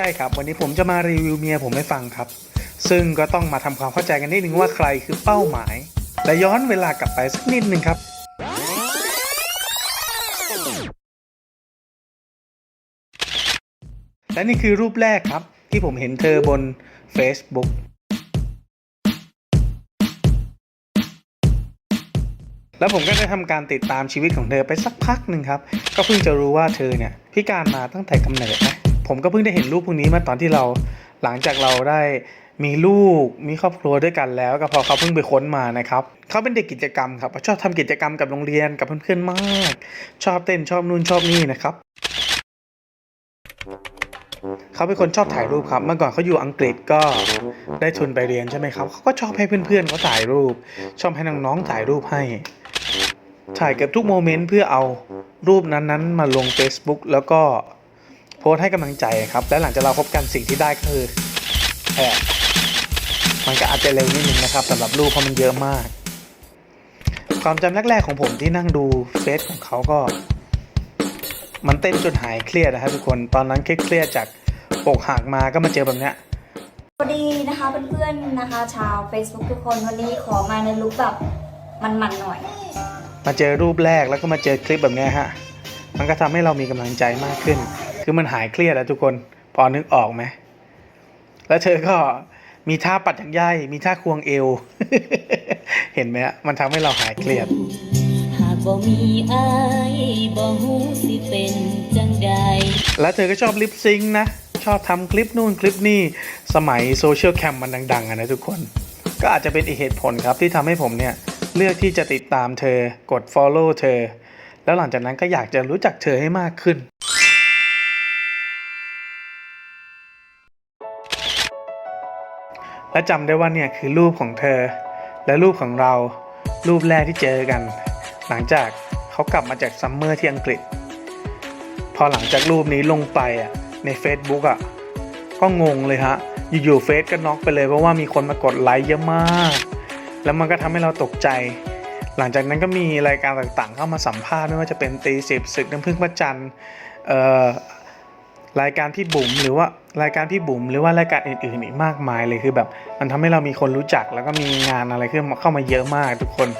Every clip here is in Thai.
ใช่ครับวันนี้ผมจะมารีวิวเมียผมให้ฟังครับ ซึ่งก็ต้องมาทำความเข้าใจกันนิดนึงว่าใครคือเป้าหมาย และย้อนเวลากลับไปสักนิดนึงครับและนี่คือรูปแรกครับ ที่ผมเห็นเธอบน Facebook แล้วผมก็ได้ทำการติดตามชีวิตของเธอไปสักพักหนึ่งครับ ก็เพิ่งจะรู้ว่าเธอเนี่ยพิการมาตั้งแต่กำเนิดนะ ผมก็เพิ่งได้เห็นรูปพวกนี้มาตอนที่เราหลังจากเราได้มีลูกมีครอบครัวด้วยกันแล้ว ก็พอเขาเพิ่งไปค้นมานะครับเขาเป็นเด็กกิจกรรมครับชอบทำกิจกรรมกับโรงเรียนกับเพื่อนๆมาก ชอบเต้นชอบนู่นชอบนี่นะครับเขาเป็นคนชอบถ่ายรูปครับ เมื่อก่อนเขาอยู่อังกฤษก็ได้ทุนไปเรียนใช่ไหมครับเขาก็ชอบให้เพื่อนๆเขาถ่ายรูป ชอบให้น้องๆถ่ายรูปให้ ถ่ายเกับทุกโมเมนต์เพื่อเอารูปนั้นๆ มาลง Facebook แล้วก็ สต์ให้กำลังใจครับ และหลังจากเราพบกันสิ่งที่ได้ก็คือแอบมันก็อาจจะเร็วนิดนึงนะครับสำหรับรูปเพราะมันเยอะมาก ความจำแรกๆของผมที่นั่งดูเฟซของเขาก็ มันเต้นจนหายเครียดนะครับทุกคนตอนนั้นเครียดๆจากอกหักมาก็มาเจอแบบเนี้ยสวัสดีนะคะเพื่อนๆนะคะ ชาว Facebook ทุกคนวันนี้ขอมาในลุคแบบมันๆหน่อย มาเจอรูปแรกแล้วก็มาเจอคลิปแบบเนี้ยฮะ มันก็ทำให้เรามีกำลังใจมากขึ้น คือมันหายเครียดแล้วทุกคน พอนึกออกไหม แล้วเธอก็มีท่าปัดจักย่ายมีท่าควงเอว เห็นไหมฮะมันทำให้เราหายเครียด หากบ่มีอายบ่ฮู้สิเป็นจังใดแล้วเธอก็ชอบลิปซิงค์นะ ชอบทำคลิปนู่นคลิปนี่ สมัยโซเชียลแคมมันดังๆอะนะทุกคน ก็อาจจะเป็นอีกเหตุผลครับที่ทำให้ผมเนี่ย เลือกที่จะติดตามเธอกด Follow เธอ แล้วหลังจากนั้นก็อยากจะรู้จักเธอให้มากขึ้น และจำได้ว่าเนี่ยคือรูปของเธอ และรูปของเรารูปแรกที่เจอกัน หลังจากเขากลับมาจากซัมเมอร์ที่อังกฤษ พอหลังจากรูปนี้ลงไปอะใน Facebook อะก็งงเลยฮะ อยู่ๆเฟซก็น็อกไปเลยเพราะว่ามีคนมากดไลค์เยอะมาก แล้วมันก็ทำให้เราตกใจ หลังจากนั้นก็มีรายการต่างๆ เข้ามาสัมภาษณ์ไม่ว่าจะเป็นตีสิบศึกน้ำพึ่งพระจันทร์เอ่อ รายการพี่บุ๋มหรือว่ารายการพี่บุ๋มหรือว่ารายการอื่นๆอีกมากมายเลยคือแบบ มันทำให้เรามีคนรู้จักแล้วก็มีงานอะไรขึ้นเข้ามาเยอะมากทุกคน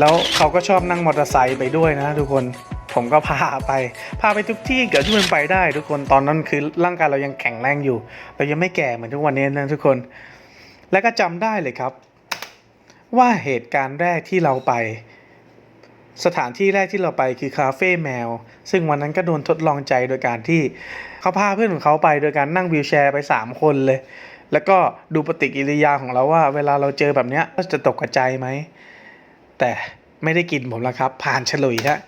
แล้วเขาก็ชอบนั่งมอเตอร์ไซค์ไปด้วยนะทุกคน ผมก็พาไปพาไปทุกที่เกิดที่มันไปได้ ทุกคนตอนนั้นคือร่างกายเรายังแข็งแรงอยู่ เรายังไม่แก่เหมือนทุกวันนี้นะทุกคน แล้วก็จำได้เลยครับ ว่าเหตุการณ์แรกที่เราไป สถานที่แรกที่เราไปคือคาเฟ่แมว ซึ่งวันนั้นก็โดนทดลองใจโดยการที่เขาพาเพื่อนของเขาไปโดยการนั่งวีลแชร์ไป 3 คนเลย แล้วก็ดูปฏิกิริยาของเราว่า เวลาเราเจอแบบเนี้ยเราจะตกใจไหมแต่ไม่ได้กินผมแล้วครับ ผ่านเฉลยฮะ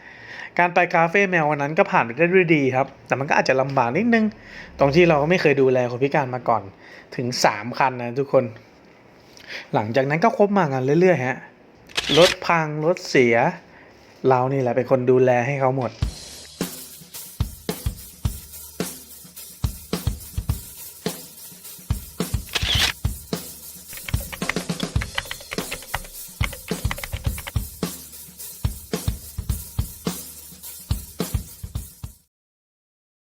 การไปคาเฟ่แมววันนั้นก็ผ่านไปได้ด้วยดีครับ แต่มันก็อาจจะลำบากนิดนึง ตรงที่เราก็ไม่เคยดูแลคนพิการมาก่อนถึง 3 คันนะทุกคน หลังจากนั้นก็คบมากันเรื่อยๆฮะรถพังรถเสีย เรานี่แหละเป็นคนดูแลให้เขาหมด